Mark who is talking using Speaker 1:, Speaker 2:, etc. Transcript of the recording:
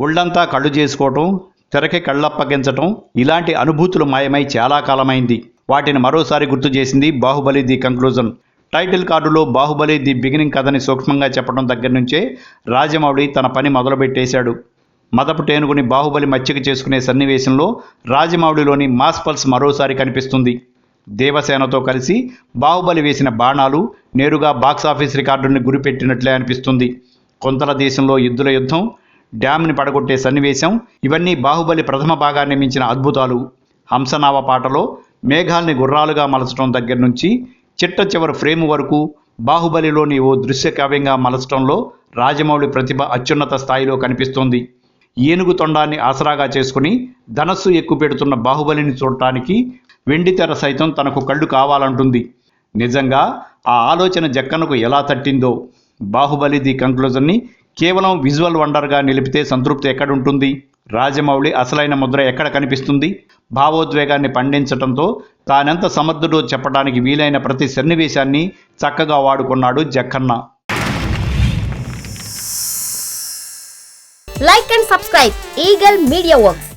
Speaker 1: ఒళ్ళంతా కళ్ళు చేసుకోవటం తెరకి కళ్ళప్పగించటం ఇలాంటి అనుభూతులు మాయమై చాలా కాలమైంది. వాటిని మరోసారి గుర్తు చేసింది బాహుబలి ది కంక్లూజన్. టైటిల్ కార్డులో బాహుబలి ది బిగినింగ్ కథని సూక్ష్మంగా చెప్పడం దగ్గర నుంచే రాజమౌళి తన పని మొదలుపెట్టేశాడు. మదపు టేనుగుని బాహుబలి మచ్చిక చేసుకునే సన్నివేశంలో రాజమౌళిలోని మాస్ పల్స్ మరోసారి కనిపిస్తుంది. దేవసేనతో కలిసి బాహుబలి వేసిన బాణాలు నేరుగా బాక్సాఫీస్ రికార్డుని గురిపెట్టినట్లే అనిపిస్తుంది. కొంతల దేశంలో యుద్ధుల యుద్ధం డ్యామ్ని పడగొట్టే సన్నివేశం ఇవన్నీ బాహుబలి ప్రథమ భాగాన్ని మించిన అద్భుతాలు. హంసనావ పాటలో మేఘాల్ని గుర్రాలుగా మలచడం దగ్గర నుంచి చిట్ట చివరి ఫ్రేమ్ వరకు బాహుబలిలోని ఓ దృశ్య కావ్యంగా మలచడంలో రాజమౌళి ప్రతిభ అత్యున్నత స్థాయిలో కనిపిస్తోంది. ఏనుగు తొండాన్ని ఆసరాగా చేసుకుని ధనస్సు ఎక్కుపెడుతున్న బాహుబలిని చూడటానికి వెండితెర సైతం తనకు కళ్ళు కావాలంటుంది. నిజంగా ఆ ఆలోచన జక్కనకు ఎలా తట్టిందో. బాహుబలి ది కంక్లూజన్ని కేవలం విజువల్ వండర్గా నిలిపితే సంతృప్తి ఎక్కడుంటుంది? రాజమౌళి అసలైన ముద్ర ఎక్కడ కనిపిస్తుంది? భావోద్వేగాన్ని పండించటంతో తానెంత సమర్థుడో చెప్పడానికి వీలైన ప్రతి సన్నివేశాన్ని చక్కగా వాడుకున్నాడు Jakkanna.
Speaker 2: Like and subscribe Eagle Media Works